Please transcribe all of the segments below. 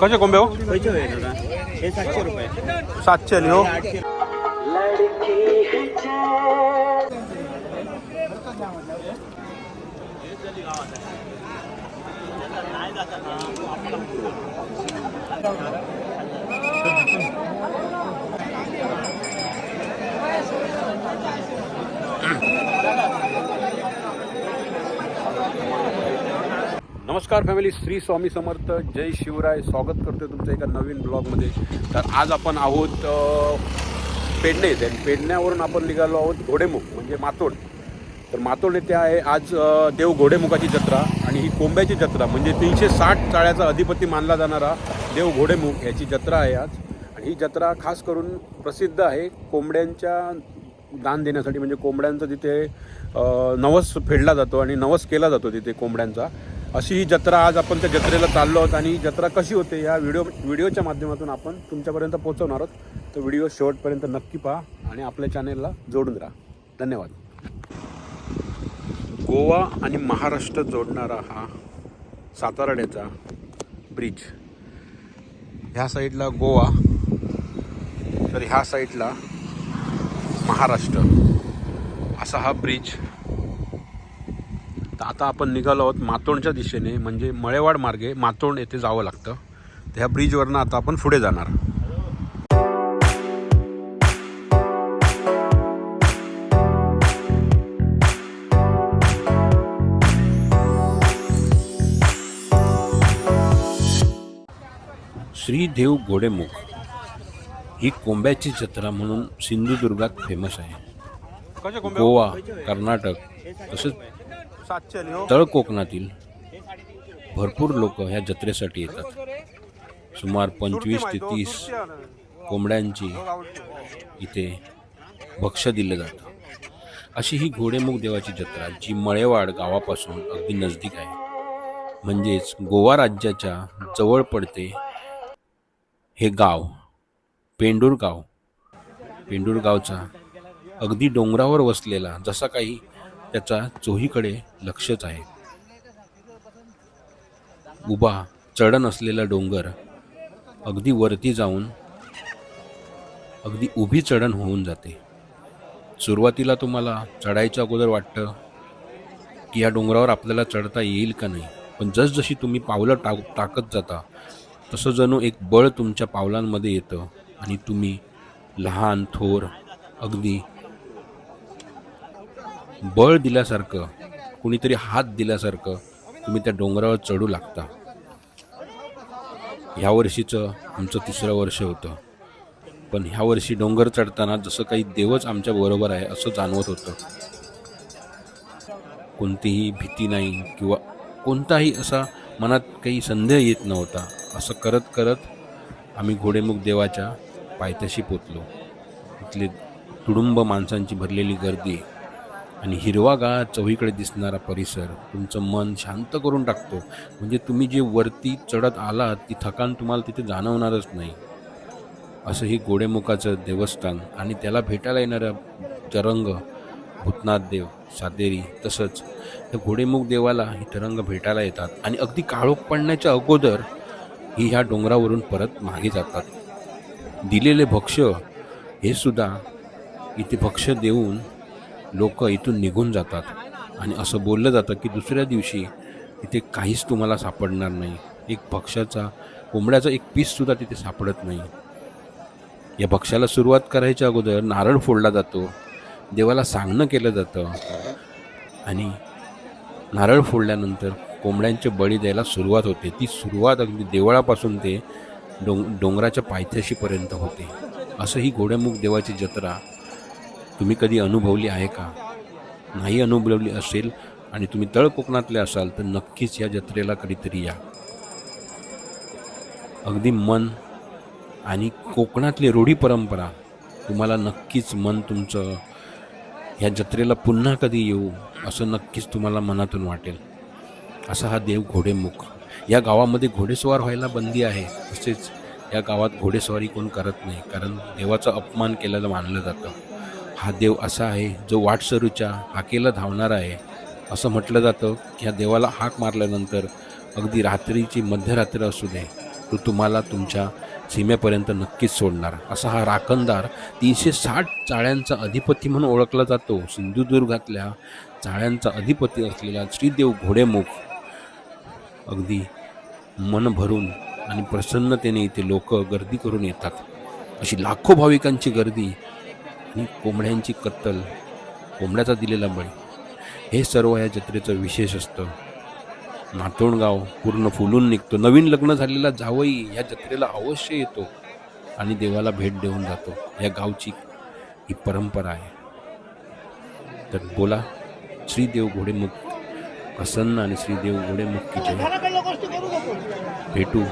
कसे कोंबे हो पैसे होय दादा हे सातशे रुपये सातशे आली हो हे आठशे नमस्कार फॅमिली श्री स्वामी समर्थ जय शिवराय. स्वागत करतो तुमचं एका नवीन ब्लॉगमध्ये. तर आज आपण आहोत पेडणे. येथे आणि पेडण्यावरून आपण निघालो आहोत घोडेमुख म्हणजे मातोड. तर मातोड येथे आहे आज देव घोडेमुखाची जत्रा आणि ही कोंब्याची जत्रा म्हणजे तीनशे साठ चाळ्याचा अधिपती मानला जाणारा देव घोडेमुख याची जत्रा आहे आज. आणि ही जत्रा खास करून प्रसिद्ध आहे कोंबड्यांच्या दान देण्यासाठी म्हणजे कोंबड्यांचं तिथे नवस फेडला जातो आणि नवस केला जातो तिथे कोंबड्यांचा. अशी ही जत्रा आज आपण त्या जत्रेला चाललो आहोत आणि जत्रा कशी होते या व्हिडिओ व्हिडिओच्या माध्यमातून आपण तुमच्यापर्यंत पोहोचवणार आहोत. तर व्हिडिओ शेवटपर्यंत नक्की पहा आणि आपल्या चॅनेलला जोडून राहा. धन्यवाद. गोवा आणि महाराष्ट्र जोडणारा हा साताराड्याचा ब्रिज ह्या साईडला गोवा तर ह्या साईडला महाराष्ट्र. असा हा ब्रिज तर आता आपण निघालो आहोत मातोंडच्या दिशेने म्हणजे मळेवाड मार्गे मातोंड येथे जावं लागतं. तर ह्या ब्रिजवरनं आता आपण पुढे जाणार. श्रीदेव घोडेमुख ही कोंब्याची जत्रा म्हणून सिंधुदुर्गात फेमस आहे. गोवा कर्नाटक तसेच तळ कोकणातील भरपूर लोक ह्या जत्रेसाठी येतात. सुमार पंचवीस ते तीस कोंबड्यांची इथे भक्ष्य दिलं जातं. अशी ही घोडेमुख देवाची जत्रा जी मळेवाड गावापासून अगदी नजदीक आहे. म्हणजेच गोवा राज्याच्या जवळ पडते हे गाव पेंडूर गाव पेंडूर गावचा अगदी डोंगरावर वसलेला जसा काही त्याचा चोहीकडे लक्षच आहे. उभा चढण असलेला डोंगर अगदी वरती जाऊन अगदी उभी चढण होऊन जाते. सुरुवातीला तुम्हाला चढायच्या अगोदर वाटतं की या डोंगरावर आपल्याला चढता येईल का नाही. पण जसजशी तुम्ही पावलं टाक टाकत जाता तसं जणू एक बळ तुमच्या पावलांमध्ये येतं आणि तुम्ही लहान थोर अगदी बळ दिल्यासारखं कुणीतरी हात दिल्यासारखं तुम्ही त्या डोंगरावर चढू लागता. ह्या वर्षीचं आमचं तिसरं वर्ष होतं. पण ह्या वर्षी डोंगर चढताना जसं काही देवच आमच्या बरोबर आहे असं जाणवत होतं. कोणतीही भीती नाही किंवा कोणताही असा मनात काही संदेह येत नव्हता. असं करत करत आम्ही घोडेमुख देवाच्या पायथ्याशी पोचलो. इथले तुडुंब माणसांची भरलेली गर्दी आणि हिरवागार चवीकडे दिसणारा परिसर तुमचं मन शांत करून टाकतो. म्हणजे तुम्ही जे वरती चढत आलात ती थकान तुम्हाला तिथे जाणवणारच नाही. असं ही गोडेमुखाचं देवस्थान आणि त्याला भेटायला येणारा तरंग भूतनाथ देव सातेरी तसंच त्या घोडेमुख देवाला ही तरंग भेटायला येतात. आणि अगदी काळोख पडण्याच्या अगोदर ही ह्या डोंगरावरून परत मागे जातात. दिलेले भक्ष हे सुद्धा इथे भक्ष देऊन लोक इथून निघून जातात. आणि असं बोललं जातं की दुसऱ्या दिवशी तिथे काहीच तुम्हाला सापडणार नाही. एक भक्ष्याचा कोंबड्याचा एक पीससुद्धा तिथे सापडत नाही. या भक्ष्याला सुरुवात करायच्या अगोदर नारळ फोडला जातो देवाला सांगणं केलं जातं आणि नारळ फोडल्यानंतर कोंबड्यांचे बळी द्यायला सुरुवात होते. ती सुरुवात अगदी देवळापासून ते डोंग डोंगराच्या पायथ्याशीपर्यंत होते. असं ही घोड्यामुख देवाची जत्रा तुम्ही कधी अनुभवली आहे का? नाही अनुभवली असेल आणि तुम्ही तळ कोकणातले असाल तर नक्कीच या जत्रेला कधीतरी या. अगदी मन आणि कोकणातली रूढी परंपरा तुम्हाला नक्कीच मन तुमचं ह्या जत्रेला पुन्हा कधी येऊ असं नक्कीच तुम्हाला मनातून वाटेल. असा हा देव घोडेमुख. या गावामध्ये घोडेस्वार व्हायला बंदी आहे तसेच या गावात घोडेस्वारी कोण करत नाही कारण देवाचा अपमान केलेलं मानलं जातं. हा देव असा आहे जो वाटसरूच्या हाकेला धावणारा आहे. असं म्हटलं जातं ह्या देवाला हाक मारल्यानंतर अगदी रात्रीची मध्यरात्र असू दे तो तुम्हाला तुमच्या सीमेपर्यंत नक्कीच सोडणार. असा हा राखणदार तीनशे साठ चाळ्यांचा अधिपती म्हणून ओळखला जातो. सिंधुदुर्गातल्या चाळ्यांचा अधिपती असलेला श्रीदेव घोडेमुख अगदी मन भरून आणि प्रसन्नतेने इथे लोक गर्दी करून येतात. अशी लाखो भाविकांची गर्दी आणि कोंबड्यांची कत्तल कोंबड्याचा दिलेला बळी. हे सर्व या जत्रेचं विशेष असतं. नातोंडगाव पूर्ण फुलून निघतो. नवीन लग्न झालेला जावई या जत्रेला अवश्य येतो आणि देवाला भेट देऊन जातो. या गावची ही परंपरा आहे. तर बोला श्रीदेव घोडेमुख प्रसन्न आणि श्रीदेव घोडेमुख जय. भेटू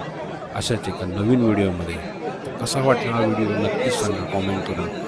अशाच एका नवीन व्हिडिओमध्ये. कसा वाटला हा व्हिडिओ? नक्कीच सांगा कॉमेंट करून.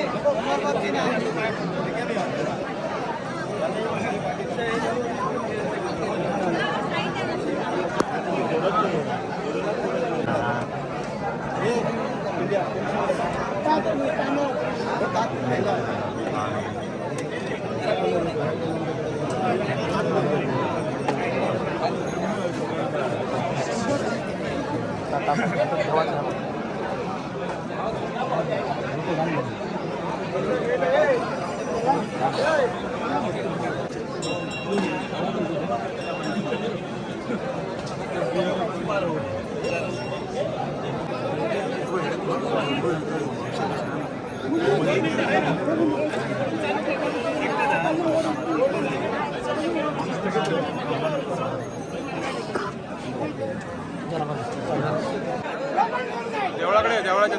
देवळाकडे देवळाच्या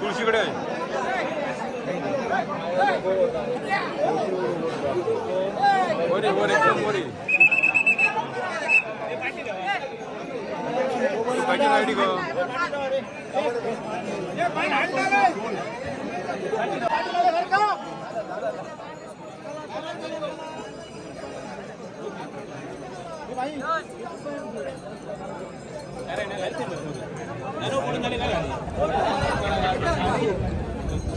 तुळशीकडे ওরে ওরে ওরে পাটি আইডি গো এ ভাই হাইড না রে ভাই আরে না লাইতে মত নানো কোন গালি গালি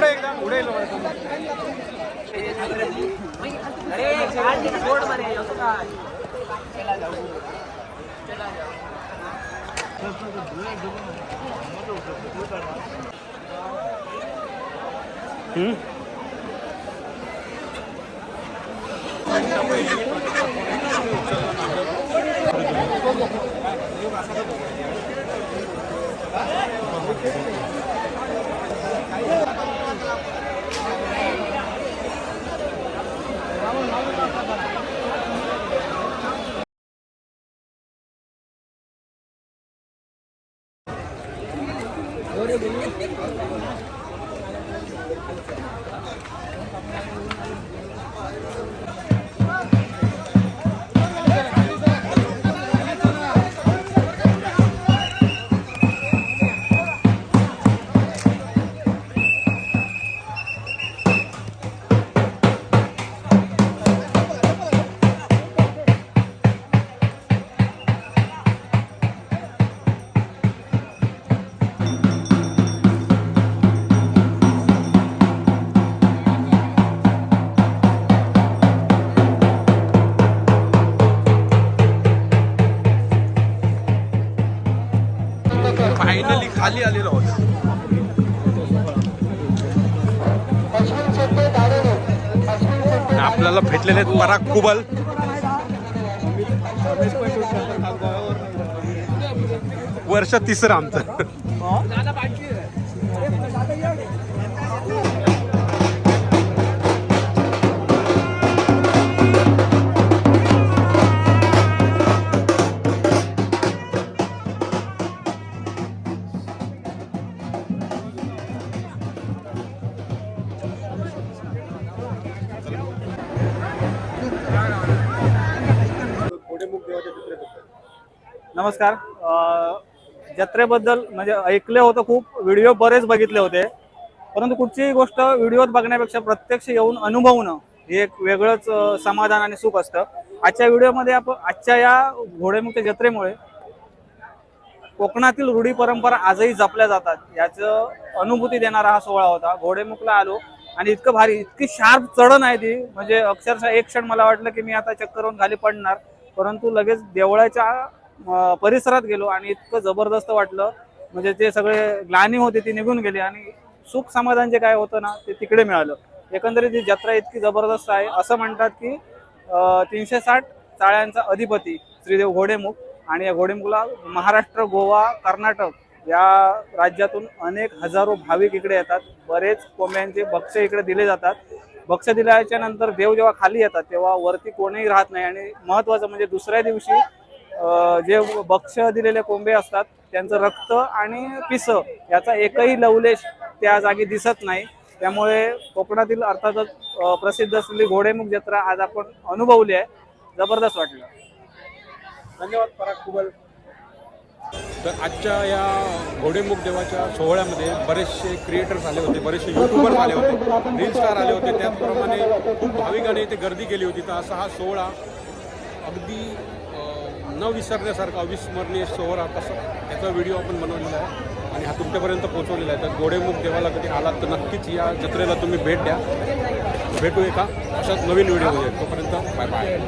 थोड़ा एकदम उड़े लो अरे गाड़ी छोड़ मरे उसका चला जाओ चला जाओ हम्म खाली आलेलो आहोत. आपल्याला भेटलेले आहेत पराग कुबल. वर्ष तिसरं आमचं. नमस्कार. जत्रेबद्दल म्हणजे ऐकले होतं खूप व्हिडिओ बरेच बघितले होते. परंतु कुठचीही गोष्ट व्हिडिओत बघण्यापेक्षा प्रत्यक्ष येऊन अनुभवणं हे एक वेगळंच समाधान आणि सुख असतं. आजच्या व्हिडिओमध्ये आपण आजच्या या घोडेमुक्त जत्रेमुळे कोकणातील रूढी परंपरा आजही जपल्या जातात. याचं अनुभूती देणारा हा सोहळा होता. घोडेमुखला आलो आणि इतकं भारी इतकी शार्प चढण आहे ती. म्हणजे अक्षरशः एक क्षण मला वाटलं की मी आता चक्करवरून खाली पडणार. परंतु लगेच देवळाच्या परिसरात गेलो आणि इतकं जबरदस्त वाटलं. म्हणजे ते सगळे ग्लानी होते ती निघून गेली आणि सुख समाधान जे काय होतं ना ते तिकडे मिळालं. एकंदरीत ही जत्रा इतकी जबरदस्त आहे. असं म्हणतात की तीनशे साठ चाळ्यांचा अधिपती श्रीदेव घोडेमुख आणि या घोडेमुखला महाराष्ट्र गोवा कर्नाटक या राज्यातून अनेक हजारो भाविक इकडे येतात. बरेच कोंब्यांचे भक्ष इकडे दिले जातात. भक्ष दिल्याच्या नंतर देव जेव्हा खाली येतात तेव्हा वरती कोणीही राहत नाही आणि महत्वाचं म्हणजे दुसऱ्या दिवशी जे भक्ष दिलेले कोंबे असतात त्यांचं रक्त आणि पिस याचा एकही लवलेश त्या जागी दिसत नाही. त्यामुळे कोकणातील अर्थातच प्रसिद्ध असलेली घोडेमुख जत्रा आज आपण अनुभवली आहे. जबरदस्त वाटलं. धन्यवाद पराग कुबल. तर आजच्या या घोडेमुख देवाच्या सोहळ्यामध्ये बरेचसे क्रिएटर्स आले होते बरेचसे युट्यूबर्स आले होते रील स्टार आले होते. त्याचप्रमाणे खूप भाविकाने इथे गर्दी केली होती. तर असा हा सोहळा अगदी न विसरण्यासारखा अविस्मरणीय सोहळा आता त्याचा व्हिडिओ आपण बनवलेला आहे. आणि हा तुमच्यापर्यंत पोहोचवलेला आहे. तर घोडेमुख देवाला कधी आलात तर नक्कीच या जत्रेला तुम्ही भेट द्या. भेटू एका अशाच नवीन व्हिडिओ व्हिडिओमध्ये तोपर्यंत बाय बाय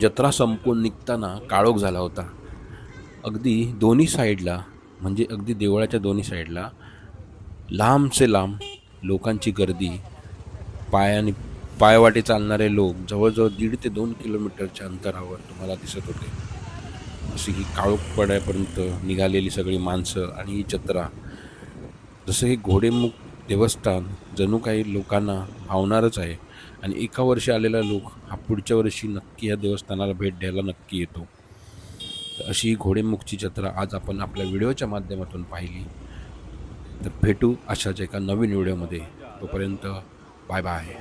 जत्रा संपून निघताना काळोख झाला होता. अगदी दोन्ही साईडला म्हणजे अगदी देवळाच्या दोन्ही साईडला लांबचे लांब लोकांची गर्दी पायाने पायवाटे चालणारे लोक जवळजवळ दीड ते दोन किलोमीटरच्या अंतरावर तुम्हाला दिसत होते. अशी ही काळोख पडायपर्यंत निघालेली सगळी माणसं आणि ही जत्रा. जसं हे घोडेमुख देवस्थान जणू काही लोकांना भावणारच आहे आणि एका वर्षी आलेला लोक हा पुढच्या वर्षी नक्की या देवस्थानाला भेट द्यायला नक्की येतो. तर अशी ही घोडेमुखची जत्रा आज आपण आपल्या व्हिडिओच्या माध्यमातून पाहिली. तर भेटू अशाच एका नवीन व्हिडिओमध्ये. तोपर्यंत बाय बाय